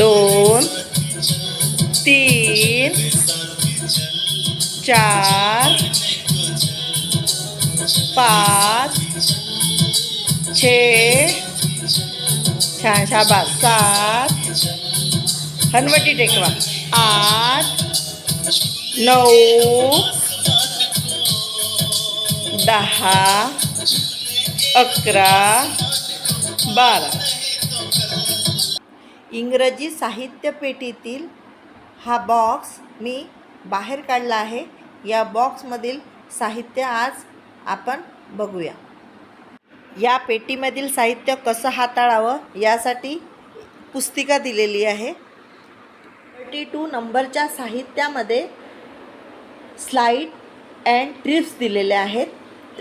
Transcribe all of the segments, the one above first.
दोन तीन चार पाच छे छान सात हनवटी टेकवा आठ नऊ दहा अकरा बारा. इंग्रजी साहित्य पेटीतील हा बॉक्स मी बाहेर काढला आहे. या बॉक्समधील साहित्य आज आपण बघूया. या पेटीमधील साहित्य कसं हाताळावं यासाठी पुस्तिका दिलेली आहे. थर्टी टू नंबरच्या साहित्यामध्ये स्लाईड अँड ट्रिप्स दिलेले आहेत.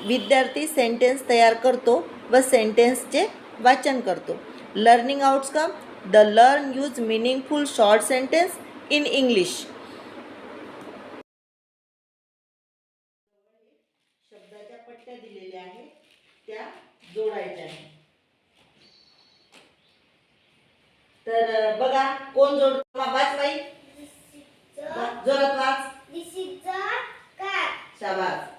विद्यार्थी सेंटेन्स तयार करतो व सेंटेन्सचे वाचन करतो. Learning outcome the learn use meaningful short sentence in English शब्दाच्या पट्ट्या दिलेल्या आहेत त्या जोडायच्या आहेत. तर बघा कोण जोड वाच बाई. जोरात वाच. शाबास.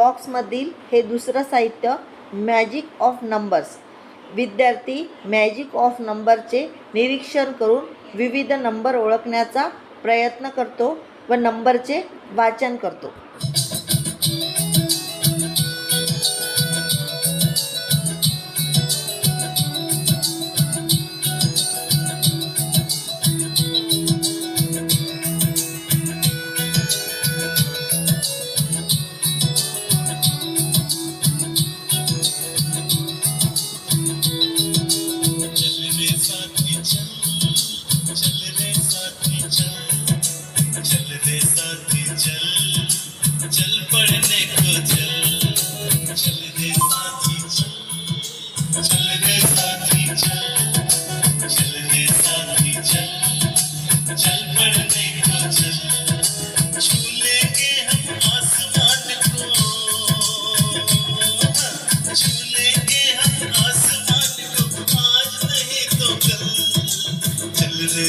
बॉक्समधील हे दुसरं साहित्य मॅजिक ऑफ नंबर्स विद्यार्थी मॅजिक ऑफ नंबरचे निरीक्षण करून विविध नंबर ओळखण्याचा प्रयत्न करतो व नंबरचे वाचन करतो.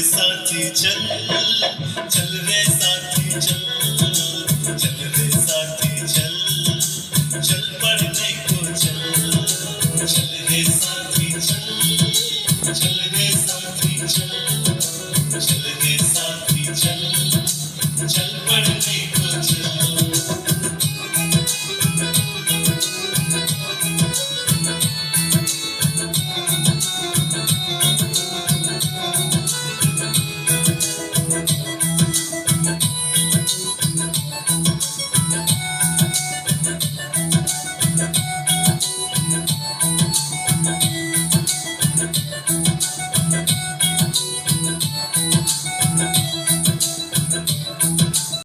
रे साथी चल चल रे साथी चल चल रे साथी चल चल पढ़ने को चल चल रे साथी चल चल रे साथी चल।